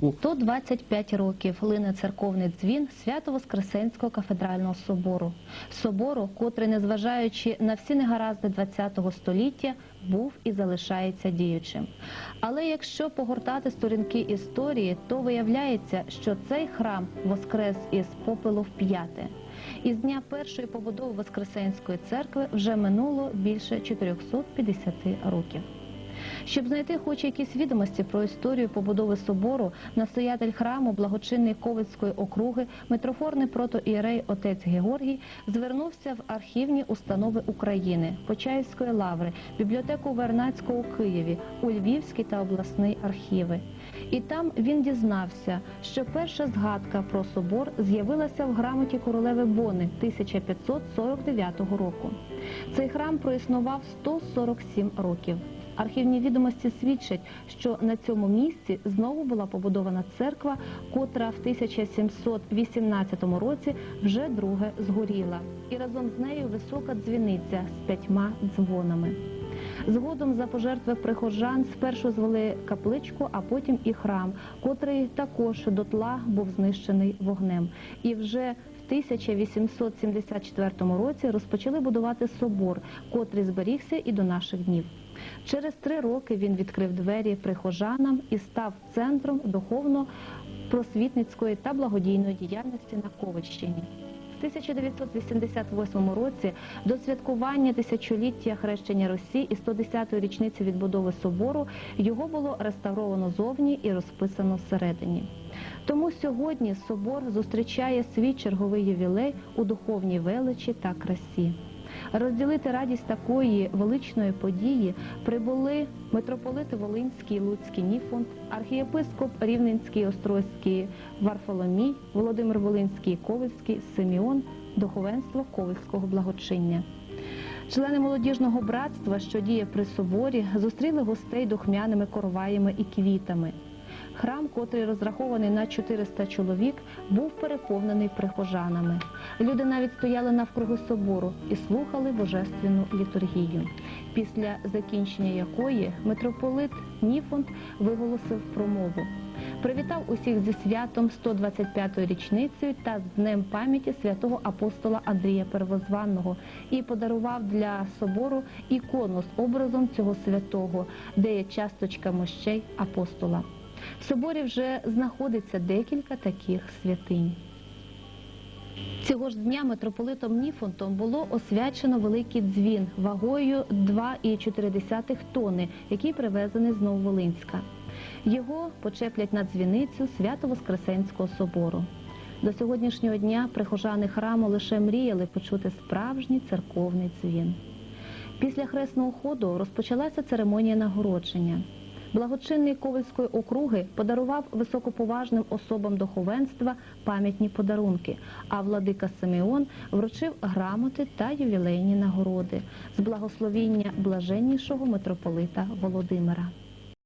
125 років лине церковний дзвін Свято-Воскресенського кафедрального собору. Собору, котрий, незважаючи на всі негаразди ХХ століття, був і залишається діючим. Але якщо погортати сторінки історії, то виявляється, що цей храм воскрес із попелу в п'яте. Із дня першої побудови Воскресенської церкви вже минуло більше 450 років. Щоб знайти хоч якісь відомості про історію побудови собору, настоятель храму благочинний Ковицької округи, митрофорний протоієрей отець Георгій звернувся в архівні установи України, Почаївської лаври, бібліотеку Вернацького у Києві, у Львівський та обласний архіви. І там він дізнався, що перша згадка про собор з'явилася в грамоті королеви Бони 1549 року. Цей храм проіснував 147 років. Архівні відомості свідчать, що на цьому місці знову була побудована церква, котра в 1718 році вже друге згоріла. І разом з нею висока дзвіниця з п'ятьма дзвонами. Згодом за пожертви прихожан спершу звели капличку, а потім і храм, котрий також дотла був знищений вогнем. І вже в 1874 році розпочали будувати собор, котрий зберігся і до наших днів. Через три роки він відкрив двері прихожанам і став центром духовно-просвітницької та благодійної діяльності на Ковальщині. В 1988 році до святкування тисячоліття хрещення Росії і 110-ї річниці відбудови собору його було реставровано зовні і розписано всередині. Тому сьогодні собор зустрічає свій черговий ювілей у духовній величі та красі. Розділити радість такої величної події прибули митрополити Волинський, Луцький Ніфон, архієпископ Рівненський, Острозький Варфоломій, Володимир Волинський, Ковальський, Симеон, духовенство Ковальського благочиння. Члени молодіжного братства, що діє при соборі, зустріли гостей духмяними короваями і квітами. Храм, котрий розрахований на 400 чоловік, був переповнений прихожанами. Люди навіть стояли навкруги собору і слухали божественну літургію, після закінчення якої митрополит Ніфонт виголосив промову. Привітав усіх зі святом 125-ї річницею та з днем пам'яті святого апостола Андрія Первозванного і подарував для собору ікону з образом цього святого, де є часточка мощей апостола. В соборі вже знаходиться декілька таких святинь. Цього ж дня митрополитом Ніфонтом було освячено великий дзвін вагою 2,4 тонни, який привезений з Нововолинська. Його почеплять на дзвіницю Свято-Воскресенського собору. До сьогоднішнього дня прихожани храму лише мріяли почути справжній церковний дзвін. Після хресного ходу розпочалася церемонія нагородження. Благочинний Ковальської округи подарував високоповажним особам духовенства пам'ятні подарунки, а владика Симеон вручив грамоти та ювілейні нагороди з благословіння блаженнішого митрополита Володимира.